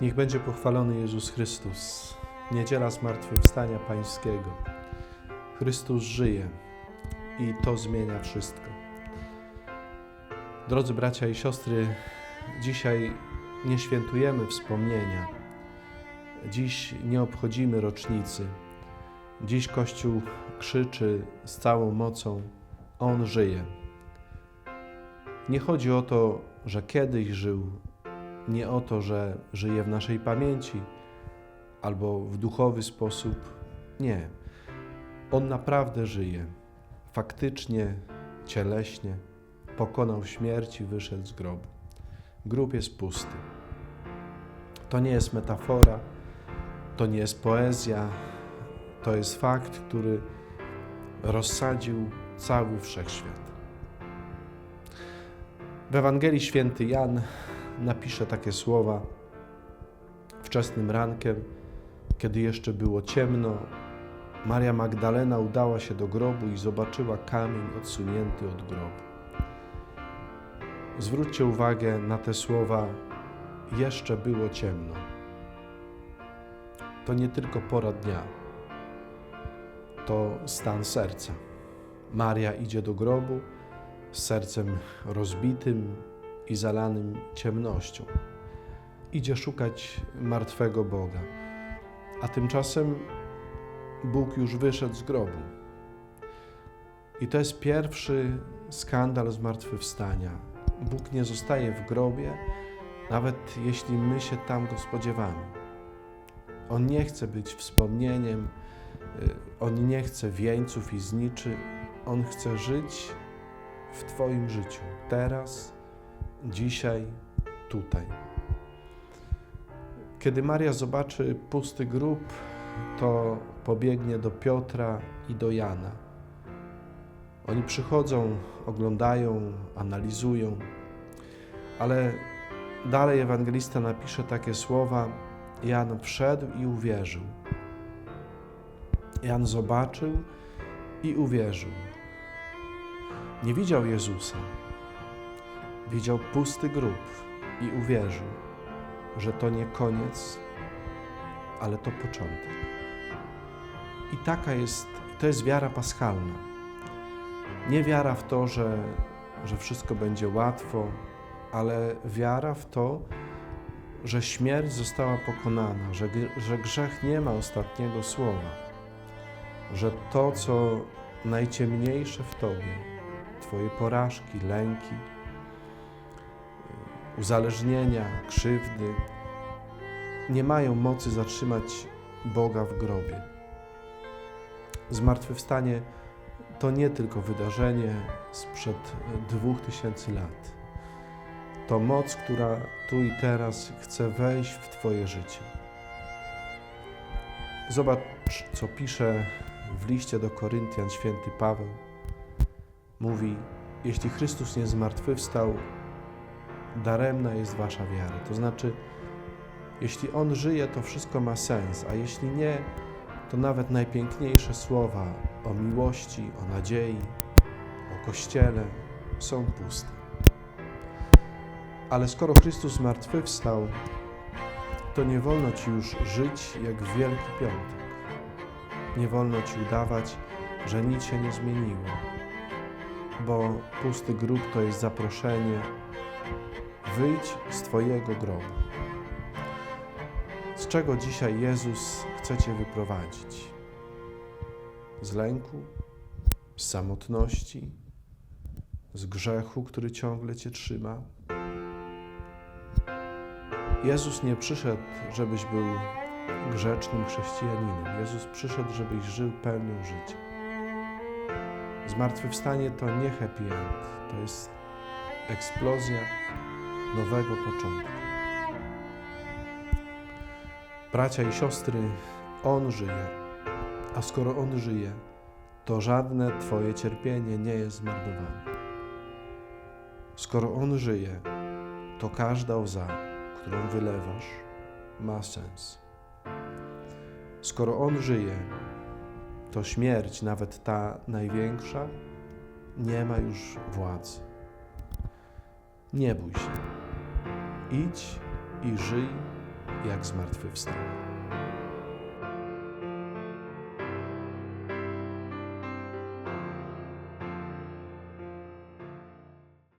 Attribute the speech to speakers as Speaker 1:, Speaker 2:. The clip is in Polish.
Speaker 1: Niech będzie pochwalony Jezus Chrystus. Niedziela Zmartwychwstania Pańskiego. Chrystus żyje i to zmienia wszystko. Drodzy bracia i siostry, dzisiaj nie świętujemy wspomnienia. Dziś nie obchodzimy rocznicy. Dziś Kościół krzyczy z całą mocą: On żyje. Nie chodzi o to, że kiedyś żył, nie o to, że żyje w naszej pamięci albo w duchowy sposób. Nie. On naprawdę żyje. Faktycznie, cieleśnie pokonał śmierć i wyszedł z grobu. Grób jest pusty. To nie jest metafora, to nie jest poezja, to jest fakt, który rozsadził cały wszechświat. W Ewangelii święty Jan napisze takie słowa wczesnym rankiem, kiedy jeszcze było ciemno. Maria Magdalena udała się do grobu i zobaczyła kamień odsunięty od grobu. Zwróćcie uwagę na te słowa: jeszcze było ciemno. To nie tylko pora dnia, to stan serca. Maria idzie do grobu z sercem rozbitym i zalanym ciemnością. Idzie szukać martwego Boga. A tymczasem Bóg już wyszedł z grobu. I to jest pierwszy skandal zmartwychwstania. Bóg nie zostaje w grobie, nawet jeśli my się tam go spodziewamy. On nie chce być wspomnieniem, y, on nie chce wieńców i zniczy, on chce żyć w Twoim życiu, teraz, dzisiaj, tutaj. Kiedy Maria zobaczy pusty grób, to pobiegnie do Piotra i do Jana. Oni przychodzą, oglądają, analizują, ale dalej ewangelista napisze takie słowa: Jan wszedł i uwierzył. Jan zobaczył i uwierzył. Nie widział Jezusa, widział pusty grób i uwierzył, że to nie koniec, ale to początek. I taka jest, to jest wiara paschalna. Nie wiara w to, że, że wszystko będzie łatwo, ale wiara w to, że śmierć została pokonana, że, że grzech nie ma ostatniego słowa, że to, co najciemniejsze w Tobie, Twoje porażki, lęki, uzależnienia, krzywdy, nie mają mocy zatrzymać Boga w grobie. Zmartwychwstanie to nie tylko wydarzenie sprzed dwóch tysięcy lat. To moc, która tu i teraz chce wejść w Twoje życie. Zobacz, co pisze w liście do Koryntian święty Paweł. Mówi: Jeśli Chrystus nie zmartwychwstał, daremna jest Wasza wiara. To znaczy, jeśli On żyje, to wszystko ma sens, a jeśli nie, to nawet najpiękniejsze słowa o miłości, o nadziei, o Kościele są puste. Ale skoro Chrystus zmartwychwstał, to nie wolno Ci już żyć jak w Wielki Piątek. Nie wolno Ci udawać, że nic się nie zmieniło, bo pusty grób to jest zaproszenie wyjdź z Twojego grobu. Z czego dzisiaj Jezus chce Cię wyprowadzić? Z lęku, z samotności, z grzechu, który ciągle Cię trzyma? Jezus nie przyszedł, żebyś był grzecznym chrześcijaninem. Jezus przyszedł, żebyś żył pełnią życia. Zmartwychwstanie to nie happy end, to jest eksplozja nowego początku. Bracia i siostry, On żyje, a skoro On żyje, to żadne Twoje cierpienie nie jest zmarnowane. Skoro On żyje, to każda łza, którą wylewasz, ma sens. Skoro On żyje, to śmierć, nawet ta największa, nie ma już władzy. Nie bój się. Idź i żyj jak zmartwychwstała.